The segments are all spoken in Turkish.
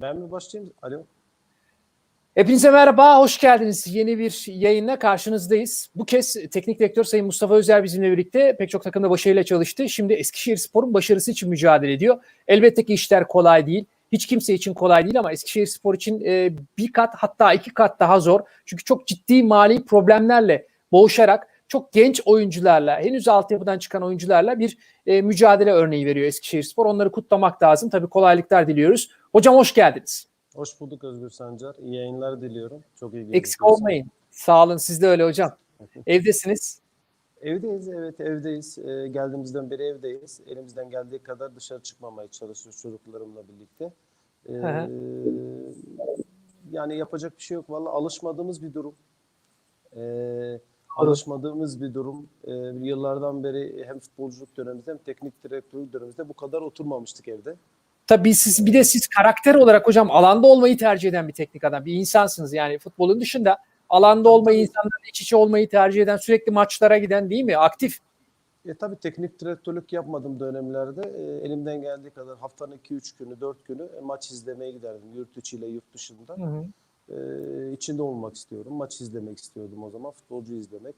Ben mi başlayayım? Alo. Hepinize merhaba, hoş geldiniz. Yeni bir yayınla karşınızdayız. Bu kez teknik direktör Sayın Mustafa Özer bizimle birlikte pek çok takımda başarıyla çalıştı. Şimdi Eskişehir Spor'un başarısı için mücadele ediyor. Elbette ki işler kolay değil. Hiç kimse için kolay değil ama Eskişehir Spor için e, bir kat hatta iki kat daha zor. Çünkü çok ciddi mali problemlerle boğuşarak çok genç oyuncularla, henüz altyapıdan çıkan oyuncularla bir e, mücadele örneği veriyor Eskişehir Spor. Onları kutlamak lazım. Tabii kolaylıklar diliyoruz. Hocam hoş geldiniz. Hoş bulduk Özgür Sancar. İyi yayınlar diliyorum. Çok iyi Eksik olmayın. Sağ olun. Siz de öyle hocam. Evdesiniz. Evdeyiz, evet evdeyiz. Ee, geldiğimizden beri evdeyiz. Elimizden geldiği kadar dışarı çıkmamaya çalışıyoruz çocuklarımla birlikte. Ee, yani yapacak bir şey yok. Vallahi alışmadığımız bir durum. Ee, alışmadığımız bir durum. Ee, yıllardan beri hem futbolculuk dönemimizde hem teknik direktörlük dönemimizde bu kadar oturmamıştık evde. Tabii siz bir de siz karakter olarak hocam alanda olmayı tercih eden bir teknik adam, bir insansınız yani futbolun dışında alanda olmayı, insanlarla iç içe olmayı tercih eden, sürekli maçlara giden değil mi? Aktif. E tabii teknik direktörlük yapmadığım dönemlerde e, elimden geldiği kadar haftanın 2-3 günü, 4 günü e, maç izlemeye giderdim. Yurt içiyle yurt dışında. Hı hı. E, içinde olmak istiyorum. Maç izlemek istiyordum o zaman. Futbolcu izlemek.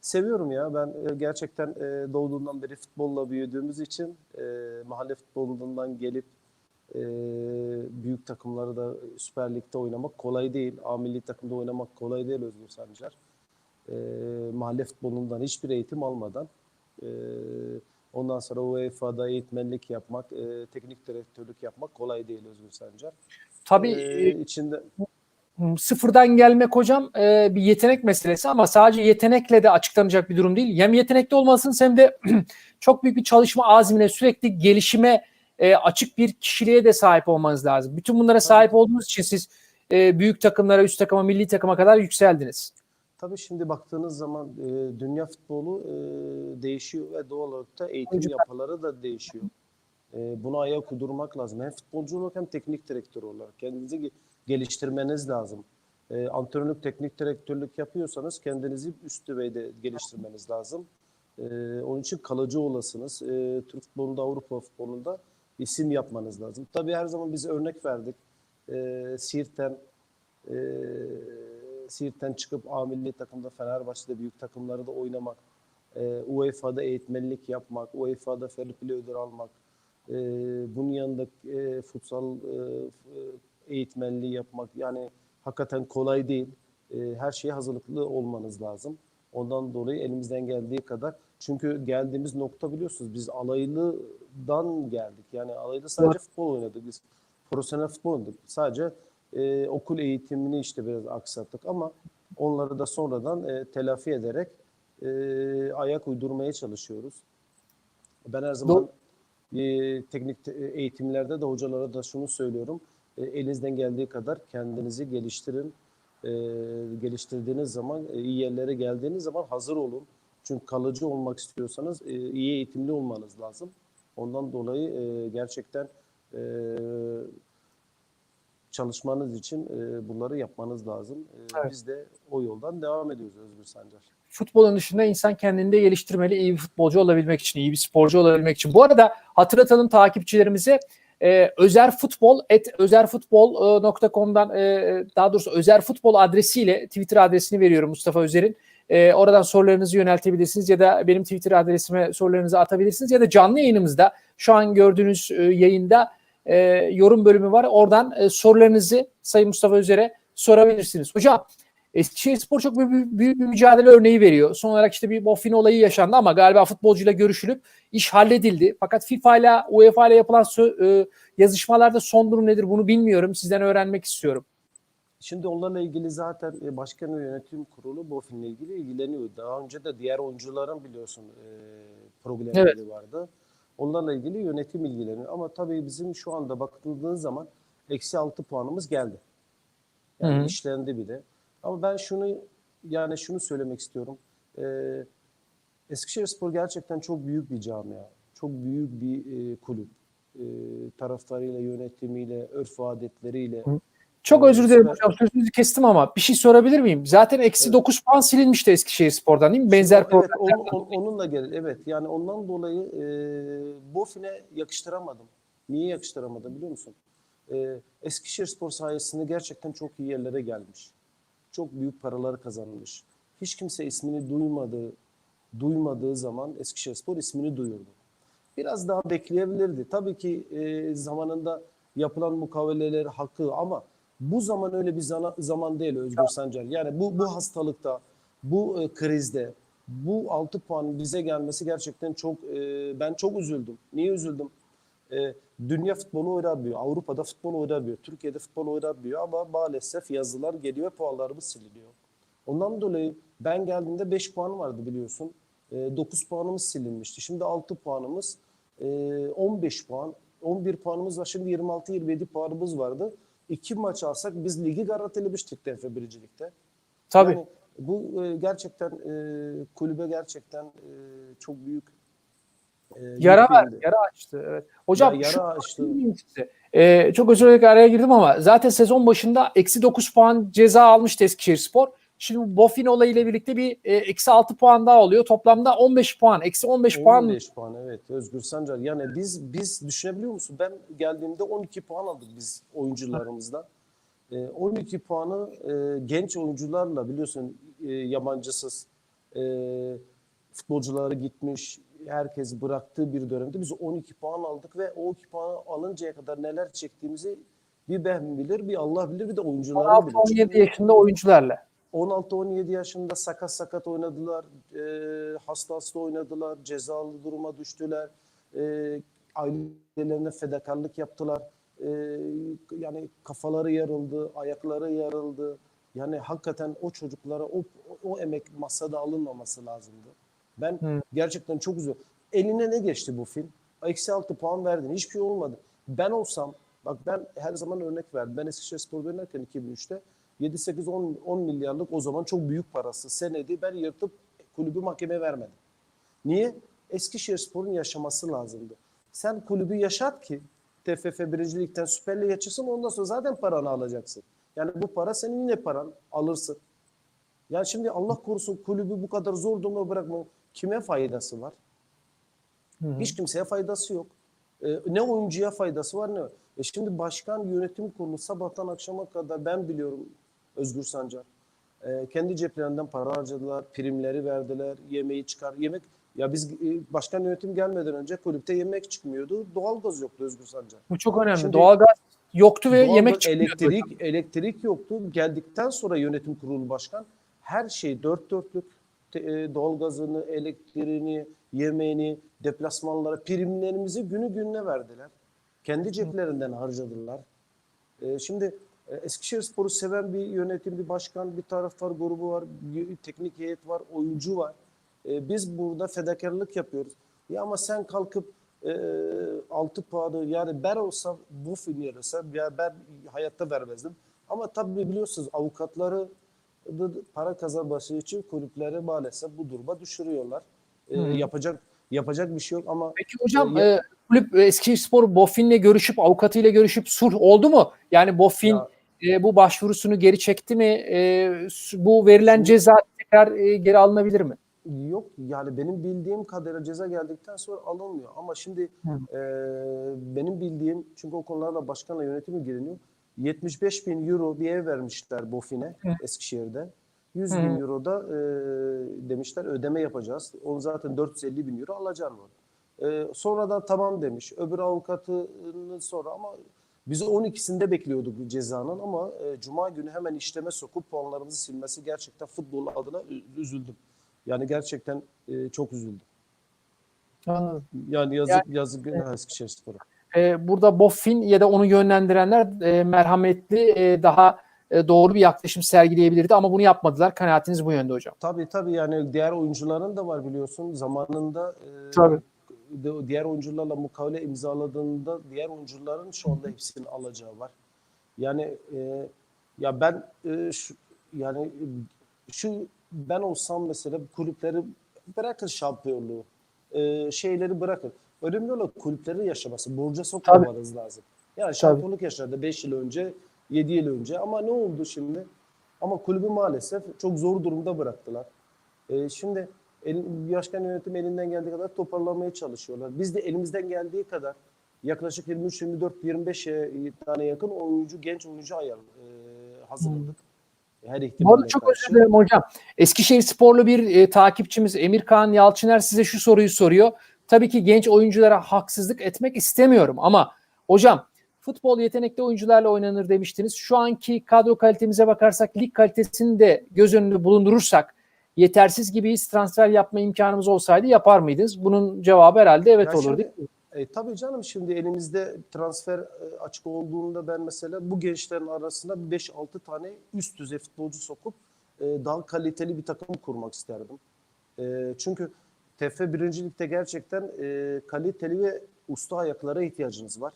Seviyorum ya. Ben e, gerçekten e, doğduğumdan beri futbolla büyüdüğümüz için e, mahalle futbolundan gelip e, büyük takımları da Süper Lig'de oynamak kolay değil. A milli takımda oynamak kolay değil Özgür Sancar. E, mahalle futbolundan hiçbir eğitim almadan e, ondan sonra UEFA'da eğitmenlik yapmak, e, teknik direktörlük yapmak kolay değil Özgür Sancar. Tabii E, e, içinde sıfırdan gelmek hocam e, bir yetenek meselesi ama sadece yetenekle de açıklanacak bir durum değil. Hem yetenekli olmalısınız hem de çok büyük bir çalışma azmine, sürekli gelişime e, açık bir kişiliğe de sahip olmanız lazım. Bütün bunlara sahip olduğunuz için siz e, büyük takımlara, üst takıma, milli takıma kadar yükseldiniz. Tabii şimdi baktığınız zaman e, dünya futbolu e, değişiyor ve doğal olarak da eğitim Oyuncular- yapıları da değişiyor. E, buna ayak uydurmak lazım. Hem futbolcu olarak hem teknik direktör olarak kendinizi ge- geliştirmeniz lazım. E, antrenörlük, teknik direktörlük yapıyorsanız kendinizi üst düzeyde geliştirmeniz lazım. E, onun için kalıcı olasınız. E, Türk futbolunda, Avrupa futbolunda isim yapmanız lazım. Tabii her zaman biz örnek verdik. E, Siirt'ten e, Siirt'ten çıkıp A milli takımda Fenerbahçe'de büyük takımlarda oynamak, e, UEFA'da eğitmenlik yapmak, UEFA'da fair play ödülü almak, e, bunun yanında e, futsal e, eğitmenliği yapmak yani hakikaten kolay değil. E, her şeye hazırlıklı olmanız lazım. Ondan dolayı elimizden geldiği kadar çünkü geldiğimiz nokta biliyorsunuz biz alaylıdan geldik. Yani alaylı sadece futbol oynadık biz. Profesyonel futbol oynadık. Sadece e, okul eğitimini işte biraz aksattık ama onları da sonradan e, telafi ederek e, ayak uydurmaya çalışıyoruz. Ben her zaman e, teknik te- eğitimlerde de hocalara da şunu söylüyorum. E, elinizden geldiği kadar kendinizi geliştirin. E, geliştirdiğiniz zaman, e, iyi yerlere geldiğiniz zaman hazır olun. Çünkü kalıcı olmak istiyorsanız e, iyi eğitimli olmanız lazım. Ondan dolayı e, gerçekten e, çalışmanız için e, bunları yapmanız lazım. E, Evet. Biz de o yoldan devam ediyoruz Özgür Sancar. futbolun dışında insan kendini de geliştirmeli iyi bir futbolcu olabilmek için, iyi bir sporcu olabilmek için. Bu arada hatırlatalım takipçilerimize e, özer futbol et özerfutbol.com'dan e, daha doğrusu özer futbol adresiyle Twitter adresini veriyorum Mustafa Özer'in. E, oradan sorularınızı yöneltebilirsiniz ya da benim Twitter adresime sorularınızı atabilirsiniz ya da canlı yayınımızda şu an gördüğünüz e, yayında e, yorum bölümü var. Oradan e, sorularınızı Sayın Mustafa Özer'e sorabilirsiniz. Hocam Eskişehir Spor çok büyük, büyük bir mücadele örneği veriyor. Son olarak işte bir Boffin olayı yaşandı ama galiba futbolcuyla görüşülüp iş halledildi. Fakat FIFA ile UEFA ile yapılan e, yazışmalarda son durum nedir bunu bilmiyorum. Sizden öğrenmek istiyorum. Şimdi onlarla ilgili zaten e, başkan ve yönetim kurulu Bofin'le ilgili ilgileniyor. Daha önce de diğer oyuncuların biliyorsun e, problemleri vardı. Onlarla ilgili yönetim ilgileniyor. Ama tabii bizim şu anda bakıldığın zaman eksi 6 puanımız geldi. Yani Hı hı. işlendi bir de. Ama ben şunu yani şunu söylemek istiyorum. E, Eskişehirspor gerçekten çok büyük bir camia. Çok büyük bir e, kulüp. E, taraftarıyla, yönetimiyle, örf adetleriyle. Çok Evet, özür dilerim hocam sözünüzü kestim ama bir şey sorabilir miyim? Zaten eksi Evet. 9 puan silinmişti Eskişehir Spor'dan değil mi? Benzer evet, problem. on- on- onunla gelir. Evet, yani ondan dolayı e, Bofin'e yakıştıramadım. Niye yakıştıramadım biliyor musun? e, Eskişehirspor sayesinde gerçekten çok iyi yerlere gelmiş. Çok büyük paralar kazanmış. Hiç kimse ismini duymadığı duymadığı zaman Eskişehirspor ismini duyurdu. Biraz daha bekleyebilirdi. Tabii ki e, zamanında yapılan mukaveleler hakkı ama bu zaman öyle bir zana- zaman değil Özgür Sancar. Yani bu bu hastalıkta, bu e, krizde, bu 6 puan bize gelmesi gerçekten çok e, ben çok üzüldüm. Niye üzüldüm? E, dünya futbolu oynamıyor. Avrupa'da futbol oynamıyor. Türkiye'de futbol oynamıyor ama maalesef yazılar geliyor puanlarımız siliniyor. Ondan dolayı ben geldiğimde 5 puan vardı biliyorsun. 9 puanımız silinmişti. Şimdi 6 puanımız, e, 15 puan, 11 puanımız var. Şimdi 26-27 puanımız vardı. İki maç alsak biz ligi garantilemiştik TFF birincilikte. Tabii. Yani bu e, gerçekten e, kulübe gerçekten e, çok büyük e, Yara var, yara açtı. Evet. Hocam Ya- şu yara açtı. Söyleyeyim size. Ee, çok özür dilerim araya girdim ama zaten sezon başında eksi 9 puan ceza almıştı Eskişehirspor. Şimdi Bofin olayıyla birlikte bir e, eksi 6 puan daha oluyor. Toplamda 15 puan. Eksi 15 puan 15 puan evet Özgür Sancar. Yani biz biz düşünebiliyor musun? Ben geldiğimde 12 puan aldık biz oyuncularımızdan. Ee, 12 puanı e, genç oyuncularla biliyorsun e, yabancısız e, futbolcuları gitmiş. Herkes bıraktığı bir dönemde biz 12 puan aldık ve o 12 puanı alıncaya kadar neler çektiğimizi bir ben bilir, bir Allah bilir, bir de oyuncular bilir. 16-17 Çünkü- yaşında oyuncularla. 16-17 yaşında sakat sakat oynadılar, e, hasta hasta oynadılar, cezalı duruma düştüler, e, ailelerine fedakarlık yaptılar. E, yani kafaları yarıldı, ayakları yarıldı. Yani hakikaten o çocuklara o, o emek masada alınmaması lazımdı. Ben Hı. gerçekten çok üzüldüm. Eline ne geçti bu film? Eksi 6 puan verdin. Hiçbir şey olmadı. Ben olsam, bak ben her zaman örnek verdim. Ben Eskişehirspor oynarken 2003'te 7-8-10 10 milyarlık o zaman çok büyük parası. Senedi ben yırtıp kulübü mahkemeye vermedim. Niye? Eskişehirspor'un yaşaması lazımdı. Sen kulübü yaşat ki TFF birincilikten Süper Lig'e çıksın ondan sonra zaten paranı alacaksın. Yani bu para senin yine paran alırsın. Yani şimdi Allah korusun kulübü bu kadar zor duruma bırakma. Kime faydası var? Hı hı. Hiç kimseye faydası yok. Ee, ne oyuncuya faydası var ne. E şimdi başkan yönetim kurulu sabahtan akşama kadar ben biliyorum Özgür Sancar. Ee, kendi ceplerinden para harcadılar, primleri verdiler, yemeği çıkar. Yemek ya biz e, başkan yönetim gelmeden önce kulüpte yemek çıkmıyordu. Doğalgaz yoktu Özgür Sancar. Bu çok önemli. Şimdi- Doğalgaz yoktu ve Doğalgaz, yemek çıkmıyordu. elektrik elektrik yoktu. Geldikten sonra yönetim kurulu başkan her şey dört dörtlük e, doğalgazını, elektriğini, yemeğini, deplasmanlara, primlerimizi günü gününe verdiler. Kendi ceplerinden harcadılar. E, şimdi e, Eskişehirspor'u seven bir yönetim, bir başkan, bir taraftar grubu var, bir teknik heyet var, oyuncu var. E, biz burada fedakarlık yapıyoruz. Ya ama sen kalkıp e, 6 puanı yani ben olsam bu film yarısa ya ben hayatta vermezdim. Ama tabii biliyorsunuz avukatları para kazanması için kulüpleri maalesef bu duruma düşürüyorlar. E, yapacak yapacak bir şey yok ama Peki hocam Ya- e, kulüp e, Eskişehirspor Bofin'le görüşüp avukatıyla görüşüp sulh oldu mu? Yani Bofin Ya- e, bu başvurusunu geri çekti mi? E, bu verilen ceza tekrar e, geri alınabilir mi? Yok yani benim bildiğim kadarıyla ceza geldikten sonra alınmıyor. Ama şimdi Hı. e, benim bildiğim çünkü o konularla başkanla yönetimi ilgileniyor. 75 bin euro bir ev vermişler Bofin'e Hı. Eskişehir'de. 100 Hı. bin euro da e, demişler ödeme yapacağız. Onu zaten 450 bin euro alacağım. E, sonradan tamam demiş. Öbür avukatının sonra ama biz 12'sinde bekliyorduk cezanın ama e, Cuma günü hemen işleme sokup puanlarımızı silmesi gerçekten futbol adına üzüldüm. Yani gerçekten e, çok üzüldüm. Anladım. Yani yazık yazık günah Eskişehirspor'a. E, burada Bofin ya da onu yönlendirenler e, merhametli e, daha e, doğru bir yaklaşım sergileyebilirdi ama bunu yapmadılar. Kanaatiniz bu yönde hocam. Tabii tabii yani diğer oyuncuların da var biliyorsun. Zamanında e, Tabii. diğer oyuncularla mukavele imzaladığında diğer oyuncuların şu anda hepsinin alacağı var. Yani e, ya ben e, şu, yani şu ben olsam mesela kulüpleri bırakın şampiyonluğu. E, şeyleri bırakın. Önemli olan kulüpleri yaşaması. Borca sokmamanız lazım. Yani şampiyonluk yaşadı 5 yıl önce, 7 yıl önce ama ne oldu şimdi? Ama kulübü maalesef çok zor durumda bıraktılar. E, şimdi el, başkan yönetim elinden geldiği kadar toparlamaya çalışıyorlar. Biz de elimizden geldiği kadar yaklaşık 23, 24, 25 tane yakın oyuncu, genç oyuncu ayar e, hazırladık. Her Bu ihtimalle çok karşı. özür dilerim hocam. Eskişehir Sporlu bir e, takipçimiz Emirkan Yalçıner size şu soruyu soruyor. Tabii ki genç oyunculara haksızlık etmek istemiyorum ama hocam futbol yetenekli oyuncularla oynanır demiştiniz. Şu anki kadro kalitemize bakarsak lig kalitesini de göz önünde bulundurursak yetersiz gibiyiz transfer yapma imkanımız olsaydı yapar mıydınız? Bunun cevabı herhalde evet Ya olur şimdi- değil mi? E, tabii canım şimdi elimizde transfer e, açık olduğunda ben mesela bu gençlerin arasında 5-6 tane üst düzey futbolcu sokup e, daha kaliteli bir takım kurmak isterdim. E, çünkü 1. Lig'de gerçekten e, kaliteli ve usta ayaklara ihtiyacınız var.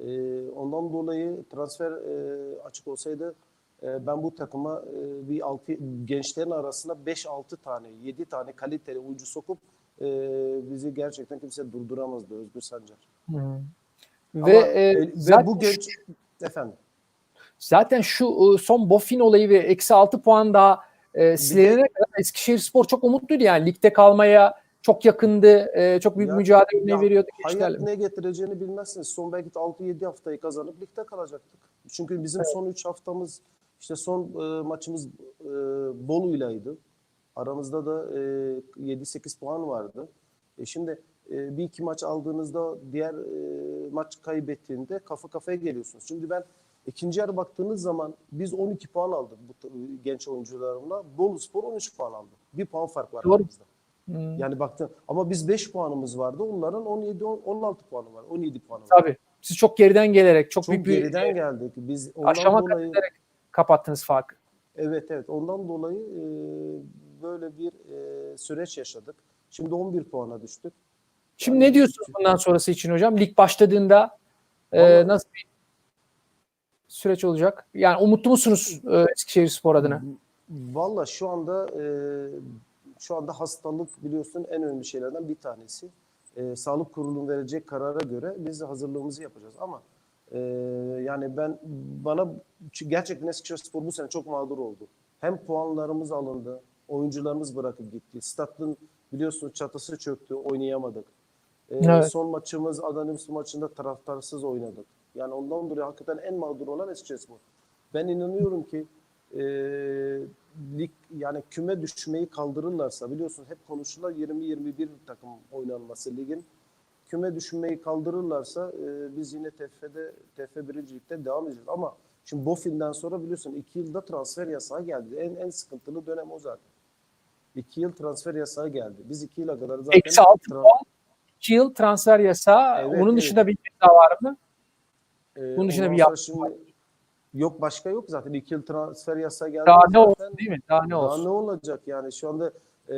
E, ondan dolayı transfer e, açık olsaydı e, ben bu takıma e, bir altı, gençlerin arasında 5-6 tane, 7 tane kaliteli oyuncu sokup e, bizi gerçekten kimse durduramazdı Özgür Sancar. Hı. Ama, Ve, e, e, ve zaten bu genç efendim Zaten şu e, son Bofin olayı ve eksi 6 puan daha e, silinene kadar Eskişehir Spor çok umutluydu yani ligde kalmaya çok yakındı. e, çok büyük Ya- mücadele ya veriyordu hayat ne getireceğini bilmezsiniz. Son belki de 6-7 haftayı kazanıp ligde kalacaktık. Çünkü bizim son 3 haftamız işte son e, maçımız e, Bolu'ylaydı. Aramızda da e, 7-8 puan vardı. E şimdi e, bir iki maç aldığınızda diğer e, maç kaybettiğinde kafa kafaya geliyorsunuz. Şimdi ben ikinci yarı baktığınız zaman biz 12 puan aldık bu genç oyuncularımla. Bolu Spor 13 puan aldı. Bir puan fark var Doğru. aramızda. Hmm, Yani baktın ama biz 5 puanımız vardı. Onların 17 on- 16 puanı var. 17 puanı var. Tabii. Siz çok geriden gelerek çok, Çok büyük bir geriden e, geldik. Biz ondan aşama dolayı kapattınız farkı. evet evet ondan dolayı e, böyle bir e, süreç yaşadık. Şimdi 11 puana düştük. Şimdi Yani- ne diyorsunuz bundan sonrası için hocam? Lig başladığında e, nasıl bir süreç olacak? Yani umutlu musunuz e, Eskişehir Spor adına? Valla şu anda e, şu anda hastalık biliyorsun en önemli şeylerden bir tanesi. E, sağlık kurulunun verecek karara göre biz de hazırlığımızı yapacağız ama e, yani ben bana gerçekten Eskişehirspor bu sene çok mağdur oldu. Hem puanlarımız alındı, oyuncularımız bırakıp gitti. Stat'ın biliyorsunuz çatısı çöktü, oynayamadık. E, Evet. Son maçımız Adana maçında taraftarsız oynadık. Yani ondan dolayı hakikaten en mağdur olan Eskişehirspor. Ben inanıyorum ki e, lig yani küme düşmeyi kaldırırlarsa biliyorsun hep konuşulan 20-21 takım oynanması ligin. Küme düşmeyi kaldırırlarsa e, biz yine TFF'de TFF 1. Lig'de devam edeceğiz. Ama şimdi Bofin'den sonra biliyorsun 2 yılda transfer yasağı geldi. En en sıkıntılı dönem o zaten. 2 yıl transfer yasağı geldi. Biz 2 yıla kadar zaten Eksi 6 tra- puan, 2 yıl transfer yasağı. Evet, Onun evet. dışında bir şey daha var mı? E, bunun dışında bir yaptırım şimdi yok başka yok zaten. 2 yıl transfer yasağı geldi. Daha ne olsun değil mi? Daha ne Daha olsun? ne olacak yani şu anda e,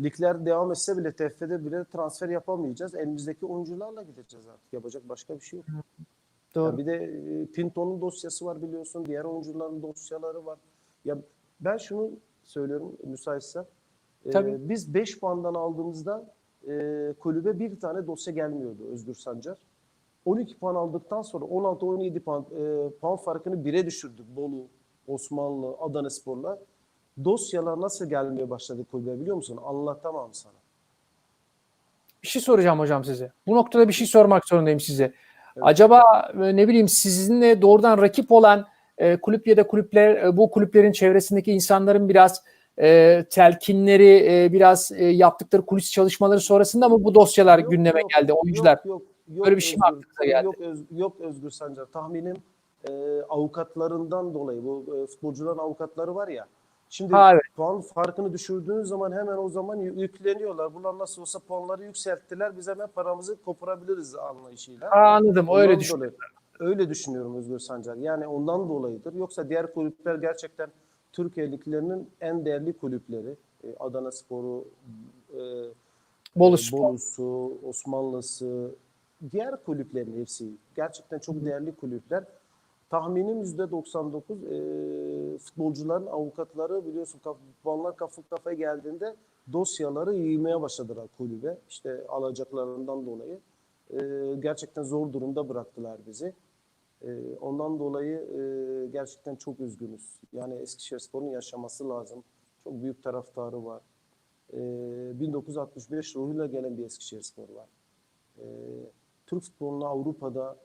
ligler devam etse bile TFF'de bile transfer yapamayacağız. Elimizdeki oyuncularla gideceğiz artık. Yapacak başka bir şey yok. Doğru. Ya bir de e, Pinto'nun dosyası var biliyorsun. Diğer oyuncuların dosyaları var. Ya ben şunu söylüyorum müsaitse. E, Tabii. biz 5 puandan aldığımızda e, kulübe bir tane dosya gelmiyordu Özgür Sancar. 12 puan aldıktan sonra 16-17 puan, e, puan farkını 1'e düşürdük Bolu, Osmanlı, Adana Spor'la. Dosyalar nasıl gelmeye başladı kulübe biliyor musun? Anlatamam sana. Bir şey soracağım hocam size. Bu noktada bir şey sormak zorundayım size. Acaba e, ne bileyim sizinle doğrudan rakip olan e, kulüp ya da kulüpler e, bu kulüplerin çevresindeki insanların biraz e, telkinleri, e, biraz e, yaptıkları kulis çalışmaları sonrasında mı bu dosyalar Yok, gündeme yok, geldi oyuncular? Yok, yok, yok, Böyle bir şey mi aklınıza geldi? Yok, Öz- yok Özgür Sancar. Tahminim e, avukatlarından dolayı bu e, futbolcuların avukatları var ya. Şimdi Ha, evet. puan farkını düşürdüğün zaman hemen o zaman yü- yükleniyorlar. Bunlar nasıl olsa puanları yükselttiler. Biz hemen paramızı koparabiliriz anlayışıyla. Ha, anladım. Öyle Ondan düşün. dolayı- Öyle düşünüyorum Özgür Sancar. Yani ondan dolayıdır. Yoksa diğer kulüpler gerçekten Türkiye liglerinin en değerli kulüpleri. E, Adana Sporu, e, Bolu e, Spor. Bolu'su, Osmanlısı, diğer kulüplerin hepsi gerçekten çok değerli kulüpler. Tahminim %99 e, futbolcuların avukatları biliyorsun puanlar kafa kafaya geldiğinde dosyaları yığmaya başladılar kulübe. İşte alacaklarından dolayı. E, gerçekten zor durumda bıraktılar bizi. E, ondan dolayı e, gerçekten çok üzgünüz. Yani Eskişehirspor'un yaşaması lazım. Çok büyük taraftarı var. E, 1965 ruhuyla gelen bir Eskişehirspor var. E, Türk futbolunu Avrupa'da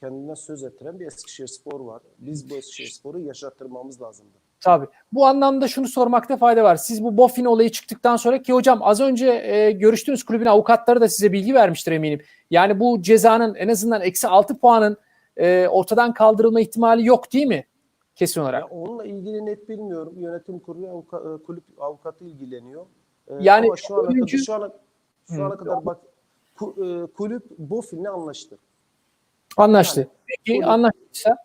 kendinden söz ettiren bir Eskişehirspor var. Biz bu Eskişehirspor'u yaşattırmamız lazımdı. Tabii. Bu anlamda şunu sormakta fayda var. Siz bu Bofin olayı çıktıktan sonra ki hocam az önce e, görüştüğünüz kulübün avukatları da size bilgi vermiştir eminim. Yani bu cezanın en azından eksi 6 puanın e, ortadan kaldırılma ihtimali yok değil mi? Kesin olarak. Ya onunla ilgili net bilmiyorum. Yönetim kurulu avuka- e, kulüp avukatı ilgileniyor. E, Yani ama şu ana oyuncu- kadar şu ana şu ana kadar bak e, kulüp Bofin'le anlaştı. Anlaştı. Yani, Peki kulüp- anlaştıysa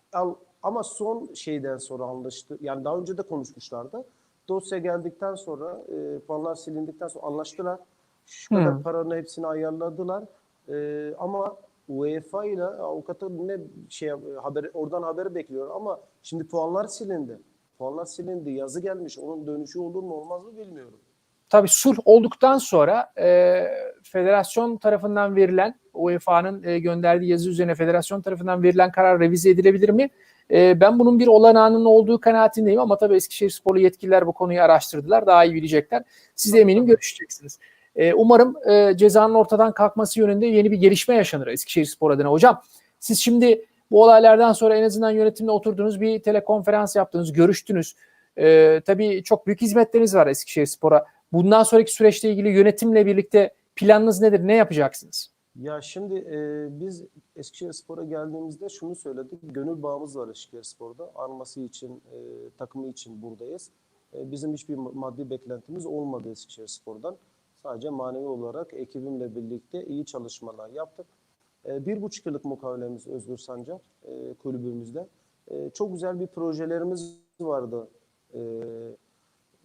Ama son şeyden sonra anlaştı. Yani daha önce de konuşmuşlardı. Dosya geldikten sonra, e, puanlar silindikten sonra anlaştılar. Şu kadar paranın hepsini ayarladılar. E, ama UEFA ile avukatı ne şey haber oradan haberi bekliyor ama şimdi puanlar silindi. Puanlar silindi. Yazı gelmiş. Onun dönüşü olur mu olmaz mı bilmiyorum. Tabii sulh olduktan sonra e, federasyon tarafından verilen UEFA'nın e, gönderdiği yazı üzerine federasyon tarafından verilen karar revize edilebilir mi? E, ben bunun bir olanağının olduğu kanaatindeyim ama tabii Eskişehirsporlu yetkililer bu konuyu araştırdılar. Daha iyi bilecekler. Siz de eminim görüşeceksiniz. E, umarım e, cezanın ortadan kalkması yönünde yeni bir gelişme yaşanır Eskişehirspor adına. Hocam siz şimdi bu olaylardan sonra en azından yönetimle oturdunuz, bir telekonferans yaptınız, görüştünüz. E, tabii çok büyük hizmetleriniz var Eskişehirspor'a. Bundan sonraki süreçle ilgili yönetimle birlikte planınız nedir? Ne yapacaksınız? Ya şimdi e, biz Eskişehirspor'a geldiğimizde şunu söyledik. Gönül bağımız var Eskişehirspor'da. Arması için, e, takımı için buradayız. E, bizim hiçbir maddi beklentimiz olmadı Eskişehirspor'dan. Sadece manevi olarak ekibimle birlikte iyi çalışmalar yaptık. E, bir buçuk yıllık mukavelemiz Özgür Sancar e, kulübümüzde. E, çok güzel bir projelerimiz vardı. E,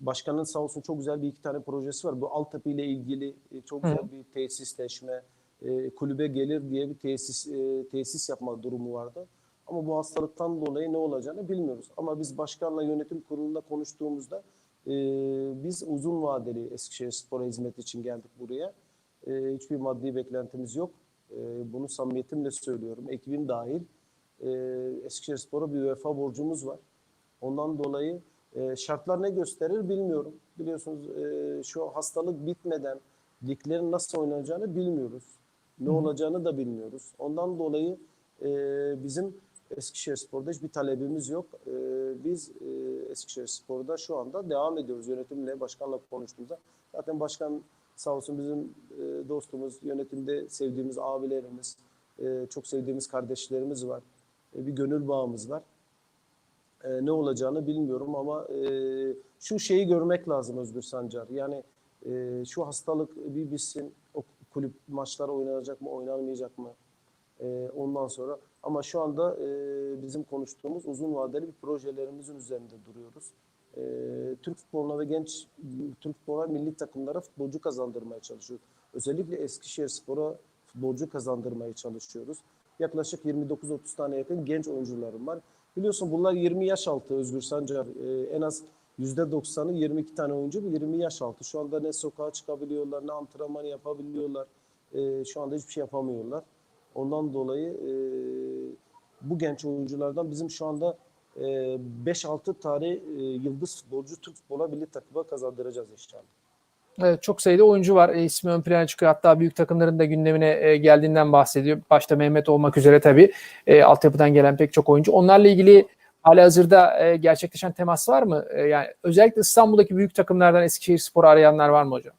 Başkanın sağ olsun çok güzel bir iki tane projesi var. Bu altyapı ile ilgili e, çok Hı. güzel bir tesisleşme, e, kulübe gelir diye bir tesis e, tesis yapma durumu vardı. Ama bu hastalıktan dolayı ne olacağını bilmiyoruz. Ama biz başkanla yönetim kurulunda konuştuğumuzda e, biz uzun vadeli Eskişehir Spor'a hizmet için geldik buraya. E, hiçbir maddi beklentimiz yok. E, bunu samimiyetimle söylüyorum. Ekibim dahil. E, Eskişehir Spor'a bir UEFA borcumuz var. Ondan dolayı e, şartlar ne gösterir bilmiyorum. Biliyorsunuz e, şu hastalık bitmeden liglerin nasıl oynanacağını bilmiyoruz. Ne olacağını da bilmiyoruz. Ondan dolayı e, bizim Eskişehirspor'da hiçbir talebimiz yok. E, biz e, Eskişehirspor'da şu anda devam ediyoruz yönetimle, başkanla konuştuğumuzda. Zaten başkan sağ olsun bizim e, dostumuz, yönetimde sevdiğimiz abilerimiz, e, çok sevdiğimiz kardeşlerimiz var. E, bir gönül bağımız var. E, ne olacağını bilmiyorum ama e, şu şeyi görmek lazım Özgür Sancar. Yani e, şu hastalık bir bitsin, o kulüp maçlar oynanacak mı, oynanmayacak mı? E, ondan sonra ama şu anda e, bizim konuştuğumuz uzun vadeli bir projelerimizin üzerinde duruyoruz. E, Türk futboluna ve genç Türk futboluna milli takımlara futbolcu kazandırmaya çalışıyoruz. Özellikle Eskişehirspor'a futbolcu kazandırmaya çalışıyoruz. Yaklaşık 29-30 tane yakın genç oyuncularım var. Biliyorsun bunlar 20 yaş altı Özgür Sancar. E, en az %90'ı 22 tane oyuncu 20 yaş altı. Şu anda ne sokağa çıkabiliyorlar ne antrenman yapabiliyorlar. E, şu anda hiçbir şey yapamıyorlar. Ondan dolayı e, bu genç oyunculardan bizim şu anda e, 5-6 tane e, yıldız futbolcu Türk futbola milli takıma kazandıracağız inşallah. Çok sayıda oyuncu var. E, ismi ön plana çıkıyor. Hatta büyük takımların da gündemine e, geldiğinden bahsediyor. Başta Mehmet olmak üzere tabii. E, altyapıdan gelen pek çok oyuncu. Onlarla ilgili hala hazırda e, gerçekleşen temas var mı? E, yani özellikle İstanbul'daki büyük takımlardan Eskişehirspor'u arayanlar var mı hocam?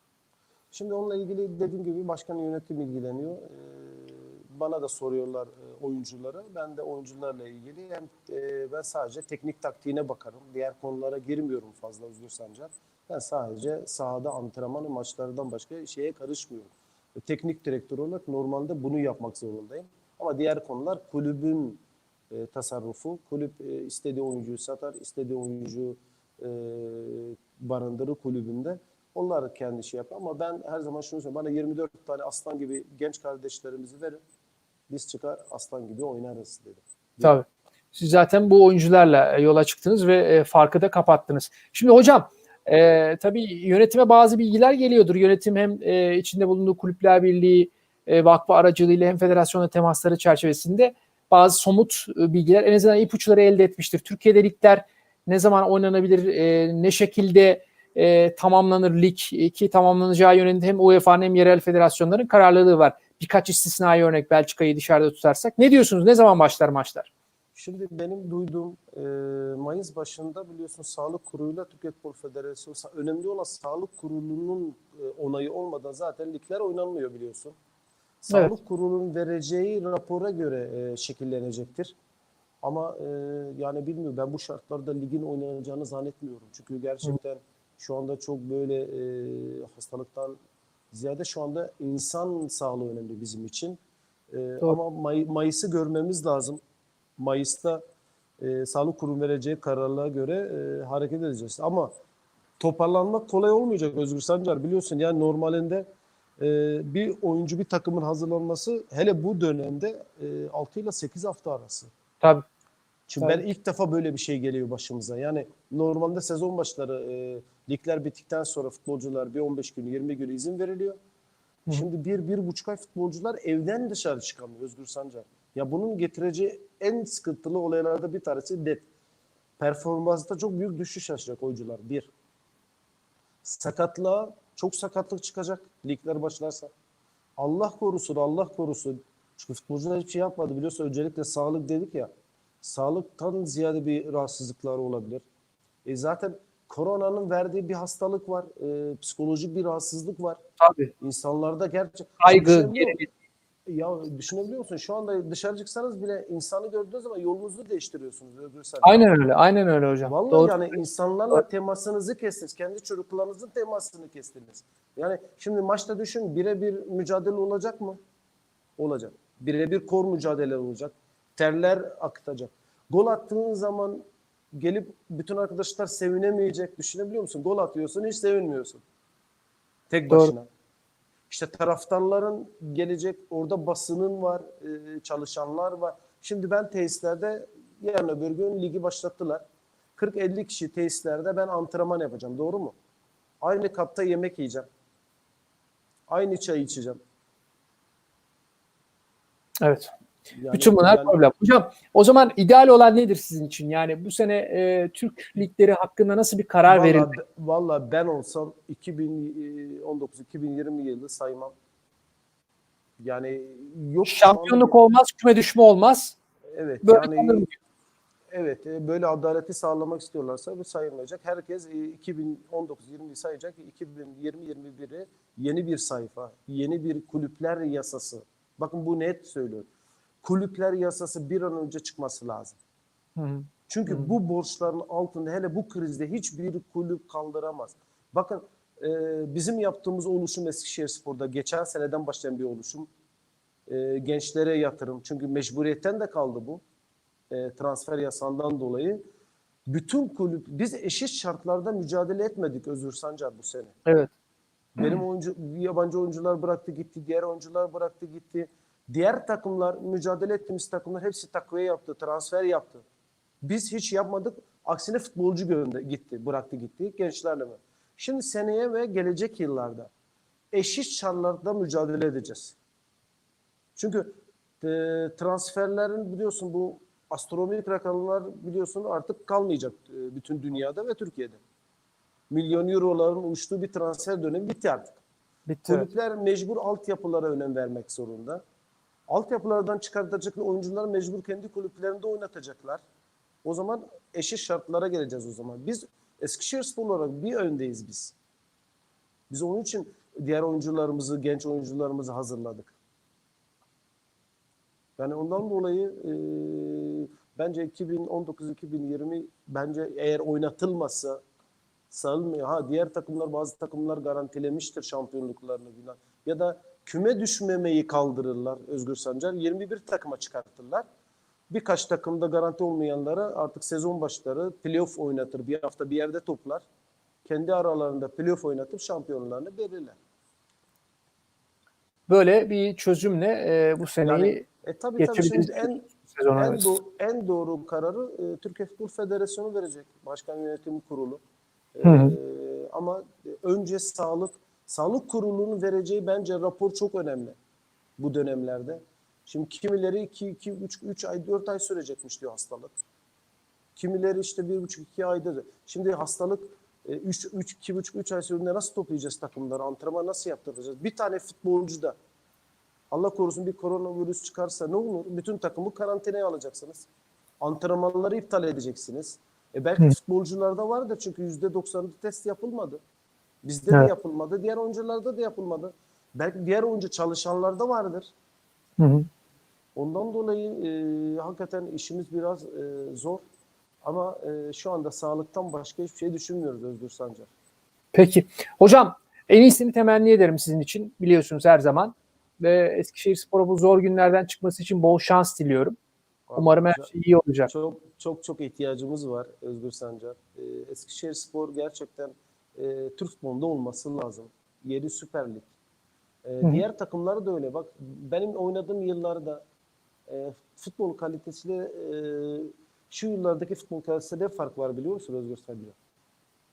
Şimdi onunla ilgili dediğim gibi başkan yönetim ilgileniyor. Ee, bana da soruyorlar e, oyuncuları. Ben de oyuncularla ilgili hem e, ben sadece teknik taktiğine bakarım. Diğer konulara girmiyorum fazla Özgür Sancar. Ben sadece sahada antrenman maçlardan başka şeye karışmıyorum. Teknik direktör olarak normalde bunu yapmak zorundayım. Ama diğer konular kulübün e, tasarrufu. Kulüp e, istediği oyuncuyu satar, istediği oyuncu e, barındırır kulübünde. Onlar kendi şey yapar ama ben her zaman şunu söylüyorum. Bana 24 tane aslan gibi genç kardeşlerimizi verin. Biz çıkar aslan gibi oynarız dedi. Tabii. Siz zaten bu oyuncularla e, yola çıktınız ve e, farkı da kapattınız. Şimdi hocam e, tabii yönetime bazı bilgiler geliyordur. Yönetim hem e, içinde bulunduğu kulüpler birliği e, vakfı aracılığıyla hem federasyonla temasları çerçevesinde bazı somut e, bilgiler en azından ipuçları elde etmiştir. Türkiye'de ligler ne zaman oynanabilir, e, ne şekilde e, tamamlanır lig e, ki tamamlanacağı yönünde hem UEFA'nın hem yerel federasyonların kararlılığı var. birkaç istisnai örnek Belçika'yı dışarıda tutarsak. Ne diyorsunuz? Ne zaman başlar maçlar? Şimdi benim duyduğum e, Mayıs başında biliyorsun Sağlık Kurulu'yla Türkiye Futbol Federasyonu önemli olan Sağlık Kurulu'nun e, onayı olmadan zaten ligler oynanmıyor biliyorsun. Sağlık Evet. Kurulu'nun vereceği rapora göre e, şekillenecektir. Ama e, yani bilmiyorum ben bu şartlarda ligin oynanacağını zannetmiyorum. Çünkü gerçekten şu anda çok böyle e, hastalıktan ziyade şu anda insan sağlığı önemli bizim için. E, Doğru. ama May- Mayıs'ı görmemiz lazım. Mayıs'ta e, Sağlık Kurumu vereceği kararlara göre e, hareket edeceğiz. Ama toparlanmak kolay olmayacak Özgür Sancar biliyorsun. Yani normalinde e, bir oyuncu bir takımın hazırlanması hele bu dönemde e, 6 ile 8 hafta arası. Tabii. Şimdi Tabii. ben ilk defa böyle bir şey geliyor başımıza. Yani normalde sezon başları e, ligler bittikten sonra futbolcular bir 15 gün 20 gün izin veriliyor. Hı. Şimdi bir, bir buçuk ay futbolcular evden dışarı çıkamıyor Özgür Sancar. Ya bunun getireceği en sıkıntılı olaylarda bir tanesi net. Performansta çok büyük düşüş yaşayacak oyuncular. Bir. Sakatlığa çok sakatlık çıkacak ligler başlarsa. Allah korusun, Allah korusun. Çünkü futbolcular hiçbir şey yapmadı biliyorsun. Öncelikle sağlık dedik ya. Sağlıktan ziyade bir rahatsızlıklar olabilir. E zaten koronanın verdiği bir hastalık var. E, psikolojik bir rahatsızlık var. Tabii. İnsanlarda gerçek... Kaygı, gerilim. Ya düşünebiliyor musun? Şu anda dışarı çıksanız bile insanı gördüğünüz zaman yolunuzu değiştiriyorsunuz. Özgür Sen. Aynen öyle. Aynen öyle hocam. Vallahi Doğru. yani insanlarla temasınızı kestiniz. Kendi çocuklarınızın temasını kestiniz. Yani şimdi maçta düşün birebir mücadele olacak mı? Olacak. Birebir kor mücadele olacak. Terler akıtacak. Gol attığın zaman gelip bütün arkadaşlar sevinemeyecek. Düşünebiliyor musun? Gol atıyorsun hiç sevinmiyorsun. Tek Doğru. başına. İşte taraftarların gelecek, orada basının var, e, çalışanlar var. Şimdi ben tesislerde yarın öbür gün ligi başlattılar. 40-50 kişi tesislerde ben antrenman yapacağım. Doğru mu? Aynı kapta yemek yiyeceğim. Aynı çay içeceğim. Evet. Yani- Bütün bunlar yani- problem. Hocam o zaman ideal olan nedir sizin için? Yani bu sene e, Türk ligleri hakkında nasıl bir karar Vallahi verildi? Vallahi ben olsam 2019-2020 yılı saymam. Yani yok. Şampiyonluk olmaz, küme düşme olmaz. Evet Böyle yani evet e, böyle adaleti sağlamak istiyorlarsa bu sayılmayacak. Herkes e, 2019-20'yi sayacak. 2020-21'i yeni bir sayfa, yeni bir kulüpler yasası. Bakın bu net söylüyorum. Kulüpler yasası bir an önce çıkması lazım. Hı hı. Çünkü bu borçların altında hele bu krizde hiçbir kulüp kaldıramaz. Bakın e, bizim yaptığımız oluşum Eskişehirspor'da geçen seneden başlayan bir oluşum. E, gençlere yatırım. Çünkü mecburiyetten de kaldı bu. E, transfer yasağından dolayı. Bütün kulüp, biz eşit şartlarda mücadele etmedik Özgür Sancar bu sene. Evet. Benim oyuncu, yabancı oyuncular bıraktı gitti, diğer oyuncular bıraktı gitti. Diğer takımlar, mücadele ettiğimiz takımlar hepsi takviye yaptı, transfer yaptı. Biz hiç yapmadık. Aksine futbolcu gönder gitti, bıraktı gitti gençlerle mi? Şimdi seneye ve gelecek yıllarda eşit şartlarda mücadele edeceğiz. Çünkü e, transferlerin biliyorsun bu astronomik rakamlar biliyorsun artık kalmayacak e, bütün dünyada ve Türkiye'de. Milyon euroların uçtuğu bir transfer dönemi bitti artık. Bitti. Kulüpler mecbur altyapılara önem vermek zorunda. Altyapılardan çıkartacakları oyuncuları mecbur kendi kulüplerinde oynatacaklar. O zaman eşit şartlara geleceğiz o zaman. Biz Eskişehirspor olarak bir öndeyiz biz. Biz onun için diğer oyuncularımızı, genç oyuncularımızı hazırladık. Yani ondan dolayı e, bence 2019-2020 bence eğer oynatılmazsa sağlanmıyor. Ha diğer takımlar bazı takımlar garantilemiştir şampiyonluklarını falan. Ya da küme düşmemeyi kaldırırlar Özgür Sancar. 21 takıma çıkartırlar. Birkaç takımda garanti olmayanlara artık sezon başları playoff oynatır. Bir hafta bir yerde toplar. Kendi aralarında playoff oynatıp şampiyonlarını belirler. Böyle bir çözümle e, bu seneyi Yani e tabii tabii geçebiliriz. şimdi en sezona en, do- en doğru kararı e, Türkiye Futbol Federasyonu verecek. Başkan Yönetim Kurulu. E, Hı hı. ama önce sağlık sağlık kurulunun vereceği bence rapor çok önemli bu dönemlerde. Şimdi kimileri 2 2 3 3 ay 4 ay sürecekmiş diyor hastalık. Kimileri işte 1,5 2 ayda. Şimdi hastalık 3 3 2,5 3 ay sürdüğünde nasıl toplayacağız takımları? Antrenman nasıl yaptıracağız? Bir tane futbolcu da Allah korusun bir koronavirüs çıkarsa ne olur? Bütün takımı karantinaya alacaksınız. Antrenmanları iptal edeceksiniz. E belki Hı. futbolcularda vardır çünkü %90'ı test yapılmadı. Bizde de Evet. yapılmadı. Diğer oyuncularda da yapılmadı. Belki diğer oyuncu çalışanlarda vardır. Hı hı. Ondan dolayı e, hakikaten işimiz biraz e, zor. Ama e, şu anda sağlıktan başka hiçbir şey düşünmüyoruz Özgür Sancar. Peki. Hocam en iyisini temenni ederim sizin için. Biliyorsunuz her zaman. Ve Eskişehir Spor'a bu zor günlerden çıkması için bol şans diliyorum. Umarım her şey iyi olacak. Çok çok çok ihtiyacımız var Özgür Sancar. Ee, Eskişehir Spor gerçekten e, Türk futbolunda olması lazım. Yeri Süper Lig. Hı. diğer takımları da öyle. Bak benim oynadığım yıllarda e, futbol kalitesiyle e, şu yıllardaki futbol kalitesinde fark var biliyor musun Özgür Sancar?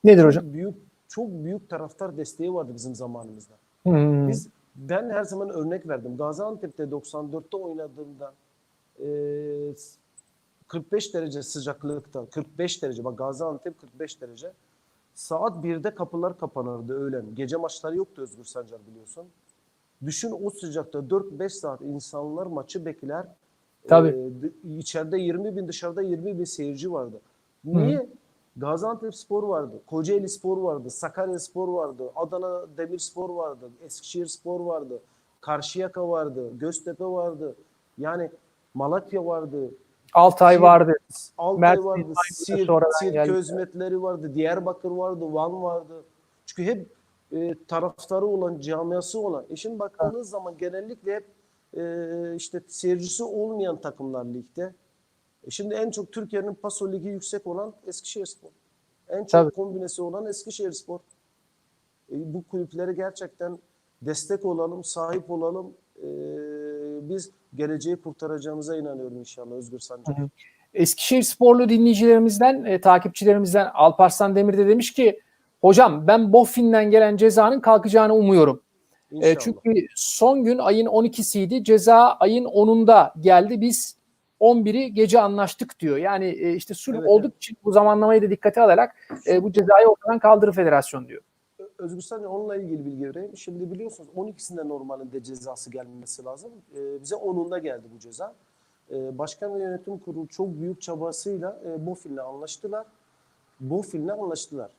Nedir hocam? büyük çok büyük taraftar desteği vardı bizim zamanımızda. Hmm. Biz ben her zaman örnek verdim. Gaziantep'te 94'te oynadığımda e, 45 derece sıcaklıkta 45 derece bak Gaziantep 45 derece saat 1'de kapılar kapanırdı öğlen. Gece maçları yoktu Özgür Sancar biliyorsun. Düşün o sıcakta 4-5 saat insanlar maçı bekler. Tabii. E, d- içeride 20 bin dışarıda 20 bin seyirci vardı. Niye? Gaziantep Spor vardı, Kocaeli Spor vardı, Sakarya Spor vardı, Adana Demirspor vardı, Eskişehir Spor vardı, Karşıyaka vardı, Göztepe vardı. Yani Malatya vardı, Altay Siirt- vardı. Altay Mersin, vardı, sonradan Siirt geldi. Hizmetleri vardı, Diyarbakır vardı, Van vardı. Çünkü hep e, taraftarı olan, camiası olan. E şimdi baktığınız zaman genellikle hep e, işte seyircisi olmayan takımlar ligde. E şimdi en çok Türkiye'nin paso ligi yüksek olan Eskişehirspor. En çok Tabii. kombinesi olan Eskişehirspor. E, bu kulüplere gerçekten destek olalım, sahip olalım. E, biz geleceği kurtaracağımıza inanıyorum inşallah Özgür Sancak. Eskişehir sporlu dinleyicilerimizden, e, takipçilerimizden Alparslan Demir de demiş ki hocam ben Boffin'den gelen cezanın kalkacağını umuyorum. E, çünkü son gün ayın 12'siydi. Ceza ayın 10'unda geldi. Biz 11'i gece anlaştık diyor. Yani e, işte sulh Evet, olduk için bu zamanlamayı da dikkate alarak e, bu cezayı ortadan kaldırır federasyon diyor. Özgür Sancak onunla ilgili bilgi vereyim. Şimdi biliyorsunuz 12'sinde normalinde cezası gelmesi lazım. Ee, bize 10'unda geldi bu ceza. Ee, Başkan ve Yönetim Kurulu çok büyük çabasıyla e, Bofil'le anlaştılar. Bofil'le anlaştılar.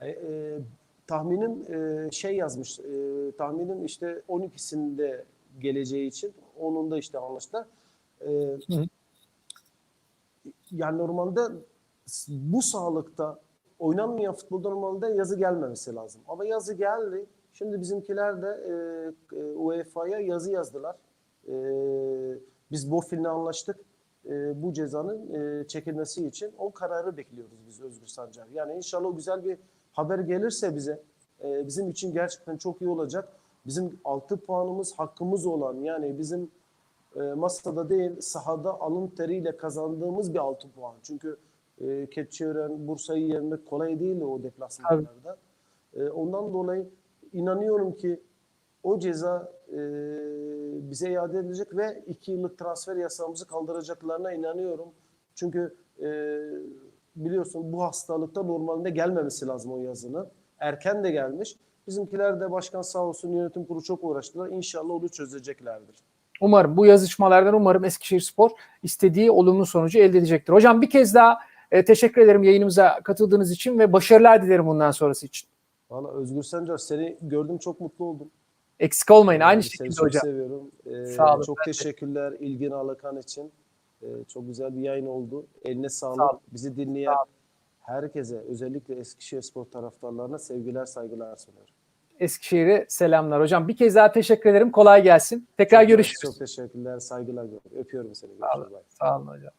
E, e, tahminim e, şey yazmış, e, tahminim işte 12'sinde geleceği için 10'unda işte anlaştılar. E, hı. yani normalde bu sağlıkta oynanmayan futbolda normalde yazı gelmemesi lazım. Ama yazı geldi. Şimdi bizimkiler de e, e, UEFA'ya yazı yazdılar. E, biz Bofil'le anlaştık. E, bu cezanın e, çekilmesi için o kararı bekliyoruz biz Özgür Sancar. Yani inşallah güzel bir haber gelirse bize e, bizim için gerçekten çok iyi olacak. Bizim 6 puanımız hakkımız olan yani bizim e, masada değil sahada alın teriyle kazandığımız bir 6 puan. Çünkü e, Keçiören, Bursa'yı yenmek kolay değil o deplasmanlarda. E, ondan dolayı inanıyorum ki o ceza e, bize iade edilecek ve 2 yıllık transfer yasamımızı kaldıracaklarına inanıyorum. Çünkü e, biliyorsun bu hastalıkta normalde gelmemesi lazım o yazının. Erken de gelmiş. Bizimkiler de başkan sağ olsun yönetim kurulu çok uğraştılar. İnşallah onu çözeceklerdir. Umarım bu yazışmalardan umarım Eskişehir Spor istediği olumlu sonucu elde edecektir. Hocam bir kez daha e, teşekkür ederim yayınımıza katıldığınız için ve başarılar dilerim bundan sonrası için. Valla Özgür Sencar seni gördüm çok mutlu oldum. Eksik olmayın. Aynı Yani seni şekilde çok hocam. seviyorum. Ee, Sağ olun, Çok teşekkürler İlgin Alakan için. Ee, çok güzel bir yayın oldu. Eline sağlık. Sağ olun. Bizi dinleyen herkese özellikle Eskişehir Spor taraftarlarına sevgiler saygılar sunuyorum. Eskişehir'e selamlar. Hocam bir kez daha teşekkür ederim. Kolay gelsin. Tekrar Çok- görüşürüz. Çok teşekkürler, saygılar. Öpüyorum seni. Sağ olun. Görüşürüz. Sağ olun hocam.